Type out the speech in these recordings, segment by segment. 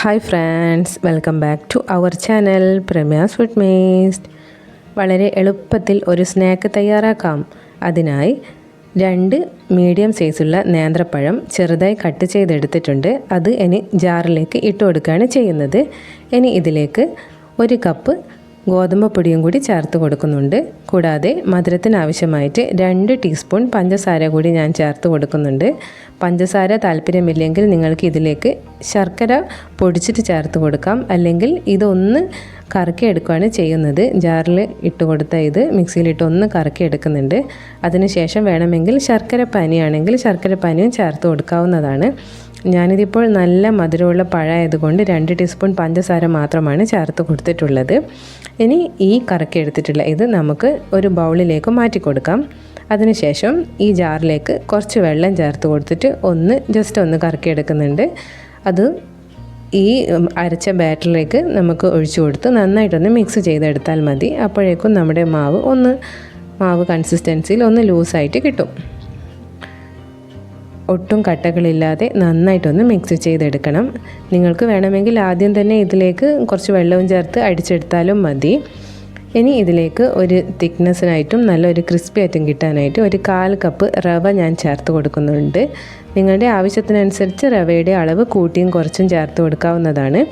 Hi friends welcome back to our channel Pramya's food മേസ്റ്റ് വളരെ എളുപ്പത്തിൽ ഒരു സ്നാക്ക് തയ്യാറാക്കാം. അതിനായി രണ്ട് മീഡിയം സൈസുള്ള നേന്ത്രപ്പഴം ചെറുതായി കട്ട് ചെയ്തെടുത്തിട്ടുണ്ട്. അത് ഇനി ജാറിലേക്ക് ഇട്ട് കൊടുക്കുകയാണ് ചെയ്യുന്നത്. ഇനി ഇതിലേക്ക് ഒരു കപ്പ് ഗോതമ്പ് പൊടിയും കൂടി ചേർത്ത് കൊടുക്കുന്നുണ്ട്. കൂടാതെ മധുരത്തിന് ആവശ്യമായിട്ട് രണ്ട് ടീസ്പൂൺ പഞ്ചസാര കൂടി ഞാൻ ചേർത്ത് കൊടുക്കുന്നുണ്ട്. പഞ്ചസാര താല്പര്യമില്ലെങ്കിൽ നിങ്ങൾക്ക് ഇതിലേക്ക് ശർക്കര പൊടിച്ചിട്ട് ചേർത്ത് കൊടുക്കാം. അല്ലെങ്കിൽ ഇതൊന്ന് കറക്കിയെടുക്കുകയാണ് ചെയ്യുന്നത്. ജാറിൽ ഇട്ട് കൊടുത്ത ഇത് മിക്സിയിലിട്ട് ഒന്ന് കറക്കിയെടുക്കുന്നുണ്ട്. അതിനുശേഷം വേണമെങ്കിൽ ശർക്കര പനിയാണെങ്കിൽ ശർക്കര പനിയും ചേർത്ത് കൊടുക്കാവുന്നതാണ്. ഞാനിതിപ്പോൾ നല്ല മധുരമുള്ള പഴമായതുകൊണ്ട് രണ്ട് ടീസ്പൂൺ പഞ്ചസാര മാത്രമാണ് ചേർത്ത് കൊടുത്തിട്ടുള്ളത്. ഇനി ഈ കറക്കി എടുത്തിട്ടുള്ള ഇത് നമുക്ക് ഒരു ബൗളിലേക്ക് മാറ്റി കൊടുക്കാം. അതിനുശേഷം ഈ ജാറിലേക്ക് കുറച്ച് വെള്ളം ചേർത്ത് കൊടുത്തിട്ട് ഒന്ന് ജസ്റ്റ് ഒന്ന് കറക്കി എടുക്കുന്നുണ്ട്. അത് ഈ അരച്ച ബാറ്ററിലേക്ക് നമുക്ക് ഒഴിച്ചു കൊടുത്ത് നന്നായിട്ടൊന്ന് മിക്സ് ചെയ്തെടുത്താൽ മതി. അപ്പോഴേക്കും നമ്മുടെ മാവ് ഒന്ന് മാവ് കൺസിസ്റ്റൻസിയിൽ ഒന്ന് ലൂസായിട്ട് കിട്ടും. ഒട്ടും കട്ടകളില്ലാതെ നന്നായിട്ടൊന്ന് മിക്സ് ചെയ്തെടുക്കണം. നിങ്ങൾക്ക് വേണമെങ്കിൽ ആദ്യം തന്നെ ഇതിലേക്ക് കുറച്ച് വെള്ളവും ചേർത്ത് അടിച്ചെടുത്താലും മതി. ഇനി ഇതിലേക്ക് ഒരു തിക്നെസ്സിനായിട്ടും നല്ലൊരു ക്രിസ്പി ആയിട്ടും കിട്ടാനായിട്ട് ഒരു കാൽ കപ്പ് റവ ഞാൻ ചേർത്ത് കൊടുക്കുന്നുണ്ട്. നിങ്ങളുടെ ആവശ്യത്തിനനുസരിച്ച് റവയുടെ അളവ് കൂട്ടിയും കുറച്ചും ചേർത്ത് കൊടുക്കാവുന്നതാണ്.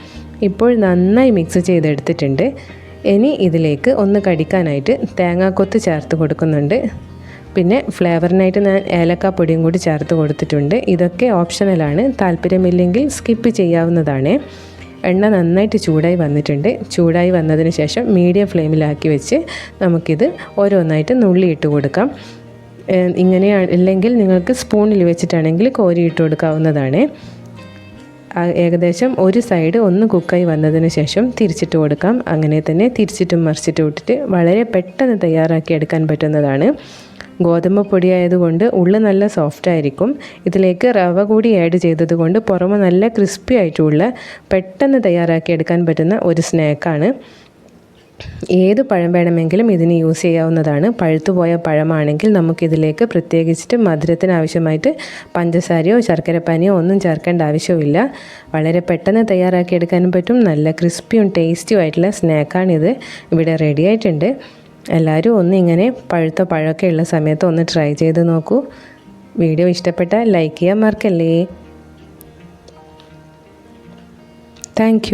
ഇപ്പോൾ നന്നായി മിക്സ് ചെയ്തെടുത്തിട്ടുണ്ട്. ഇനി ഇതിലേക്ക് ഒന്ന് കടിക്കാനായിട്ട് തേങ്ങാക്കൊത്ത് ചേർത്ത് കൊടുക്കുന്നുണ്ട്. പിന്നെ ഫ്ലേവറിനായിട്ട് ഞാൻ ഏലക്കാപ്പൊടിയും കൂടി ചേർത്ത് കൊടുത്തിട്ടുണ്ട്. ഇതൊക്കെ ഓപ്ഷണലാണ് താല്പര്യമില്ലെങ്കിൽ സ്കിപ്പ് ചെയ്യാവുന്നതാണ്. എണ്ണ നന്നായിട്ട് ചൂടായി വന്നിട്ടുണ്ട്. ചൂടായി വന്നതിന് ശേഷം മീഡിയം ഫ്ലെയിമിലാക്കി വെച്ച് നമുക്കിത് ഓരോന്നായിട്ട് നുള്ളിയിട്ട് കൊടുക്കാം. ഇങ്ങനെ അല്ലെങ്കിൽ നിങ്ങൾക്ക് സ്പൂണിൽ വെച്ചിട്ടാണെങ്കിൽ കോരിയിട്ട് കൊടുക്കാവുന്നതാണ്. ഏകദേശം ഒരു സൈഡ് ഒന്ന് കുക്കായി വന്നതിന് ശേഷം തിരിച്ചിട്ട് കൊടുക്കാം. അങ്ങനെ തന്നെ തിരിച്ചിട്ടും മറിച്ചിട്ടും ഇട്ടിട്ട് വളരെ പെട്ടെന്ന് തയ്യാറാക്കി എടുക്കാൻ പറ്റുന്നതാണ്. ഗോതമ്പ് പൊടി ആയതുകൊണ്ട് ഉള്ളിൽ നല്ല സോഫ്റ്റ് ആയിരിക്കും. ഇതിലേക്ക് റവ കൂടി ആഡ് ചെയ്തതുകൊണ്ട് പുറമെ നല്ല ക്രിസ്പി ആയിട്ടുള്ള പെട്ടെന്ന് തയ്യാറാക്കി എടുക്കാൻ പറ്റുന്ന ഒരു സ്നാക്കാണ് ഏത് പഴം വേണമെങ്കിലും ഇതിന് യൂസ് ചെയ്യാവുന്നതാണ്. പഴുത്തുപോയ പഴമാണെങ്കിൽ നമുക്കിതിലേക്ക് പ്രത്യേകിച്ചിട്ട് മധുരത്തിന് ആവശ്യമായിട്ട് പഞ്ചസാരയോ ശർക്കരപ്പാനിയോ ഒന്നും ചേർക്കേണ്ട ആവശ്യമില്ല വളരെ പെട്ടെന്ന് തയ്യാറാക്കി എടുക്കാനും പറ്റും. നല്ല ക്രിസ്പിയും ടേസ്റ്റിയും ആയിട്ടുള്ള സ്നാക്കാണിത് ഇവിടെ റെഡി ആയിട്ടുണ്ട്. എല്ലാവരും ഒന്ന് ഇങ്ങനെ പഴുത്ത പഴമൊക്കെ ഉള്ള സമയത്ത് ഒന്ന് ട്രൈ ചെയ്ത് നോക്കൂ. വീഡിയോ ഇഷ്ടപ്പെട്ടാൽ ലൈക്ക് ചെയ്യാൻ മറക്കല്ലേ. താങ്ക്